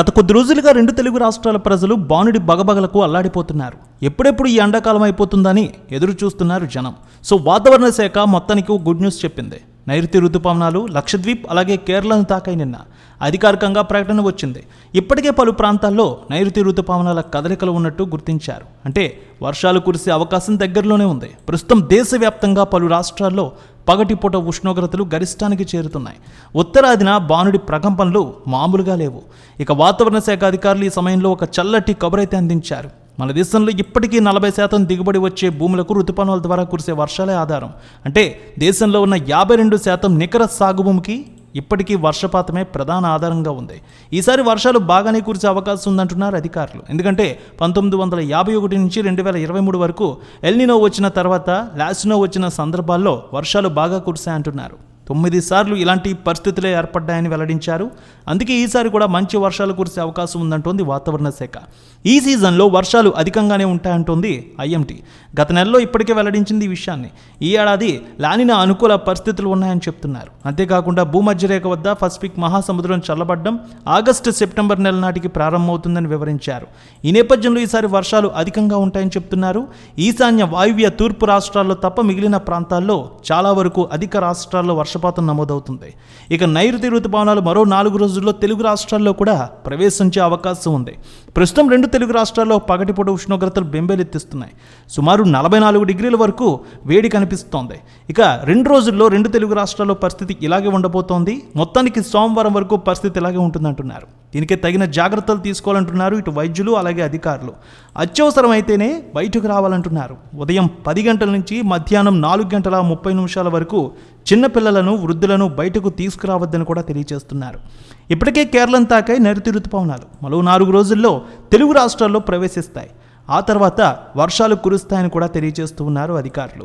గత కొద్ది రోజులుగా రెండు తెలుగు రాష్ట్రాల ప్రజలు బానుడి బగబగలకు అల్లాడిపోతున్నారు. ఎప్పుడెప్పుడు ఈ ఎండాకాలం అయిపోతుందని ఎదురు చూస్తున్నారు జనం. సో వాతావరణ శాఖ మొత్తానికి గుడ్ న్యూస్ చెప్పింది. నైరుతి ఋతుపవనాలు లక్షద్వీప్ అలాగే కేరళను తాకాయి నిన్న. అధికారికంగా ప్రకటన వచ్చింది. ఇప్పటికే పలు ప్రాంతాల్లో నైరుతి ఋతుపవనాల కదలికలు ఉన్నట్టు గుర్తించారు. అంటే వర్షాలు కురిసే అవకాశం దగ్గరలోనే ఉంది. ప్రస్తుతం దేశవ్యాప్తంగా పలు రాష్ట్రాల్లో పగటిపూట ఉష్ణోగ్రతలు గరిష్టానికి చేరుతున్నాయి. ఉత్తరాదిన బానుడి ప్రకంపనలు మామూలుగా లేవు. ఇక వాతావరణ శాఖ అధికారులు ఈ సమయంలో ఒక చల్లటి కబురైతే అందించారు. మన దేశంలో ఇప్పటికీ నలభై శాతం దిగుబడి వచ్చే భూములకు ఋతుపవనాల ద్వారా కురిసే వర్షాలే ఆధారం. అంటే దేశంలో ఉన్న యాభై రెండు శాతం నికర సాగు భూమికి ఇప్పటికీ వర్షపాతమే ప్రధాన ఆధారంగా ఉంది. ఈసారి వర్షాలు బాగానే కురిసే అవకాశం ఉందంటున్నారు అధికారులు. ఎందుకంటే పంతొమ్మిది వందల యాభై ఒకటి నుంచి రెండు వేల ఇరవై మూడు వరకు ఎల్నినో వచ్చిన తర్వాత లాసినో వచ్చిన సందర్భాల్లో వర్షాలు బాగా కురిశాయంటున్నారు. తొమ్మిది సార్లు ఇలాంటి పరిస్థితులే ఏర్పడ్డాయని వెల్లడించారు. అందుకే ఈసారి కూడా మంచి వర్షాలు కురిసే అవకాశం ఉందంటోంది వాతావరణ శాఖ. ఈ సీజన్లో వర్షాలు అధికంగానే ఉంటాయంటోంది ఐఎంటీ గత నెలలో ఇప్పటికే వెల్లడించింది ఈ విషయాన్ని. ఈ ఏడాది లానిన అనుకూల పరిస్థితులు ఉన్నాయని చెప్తున్నారు. అంతేకాకుండా భూమధ్యరేఖ వద్ద పసిఫిక్ మహాసముద్రం చల్లబడ్డం ఆగస్టు సెప్టెంబర్ నెల నాటికి ప్రారంభమవుతుందని వివరించారు. ఈ నేపథ్యంలో ఈసారి వర్షాలు అధికంగా ఉంటాయని చెప్తున్నారు. ఈశాన్య వాయువ్య తూర్పు రాష్ట్రాల్లో తప్ప మిగిలిన ప్రాంతాల్లో చాలా వరకు అధిక రాష్ట్రాల్లో వర్షపాతం నమోదవుతుంది. ఇక నైరుతి ఋతుపవనాలు మరో నాలుగు రోజుల్లో తెలుగు రాష్ట్రాల్లో కూడా ప్రవేశించే అవకాశం ఉంది. ప్రస్తుతం రెండు తెలుగు రాష్ట్రాల్లో పగటిపూట ఉష్ణోగ్రతలు బెంబేలెత్తిస్తున్నాయి. సుమారు నలభై నాలుగు డిగ్రీల వరకు వేడి కనిపిస్తోంది. ఇక రెండు రోజుల్లో రెండు తెలుగు రాష్ట్రాల్లో పరిస్థితి ఇలాగే ఉండబోతోంది. మొత్తానికి సోమవారం వరకు పరిస్థితి ఇలాగే ఉంటుందంటున్నారు. దీనికి తగిన జాగ్రత్తలు తీసుకోవాలంటున్నారు ఇటు వైద్యులు అలాగే అధికారులు. అత్యవసరమైతేనే బయటకు రావాలంటున్నారు. ఉదయం పది గంటల నుంచి మధ్యాహ్నం నాలుగు గంటల ముప్పై నిమిషాల వరకు చిన్నపిల్లలను వృద్ధులను బయటకు తీసుకురావద్దని కూడా తెలియజేస్తున్నారు. ఇప్పటికే కేరళం తాకాయి నైరుతి ఋతుపవనాలు మరో నాలుగు రోజుల్లో తెలుగు రాష్ట్రాల్లో ప్రవేశిస్తాయి. ఆ తర్వాత వర్షాలు కురుస్తాయని కూడా తెలియజేస్తూ ఉన్నారు అధికారులు.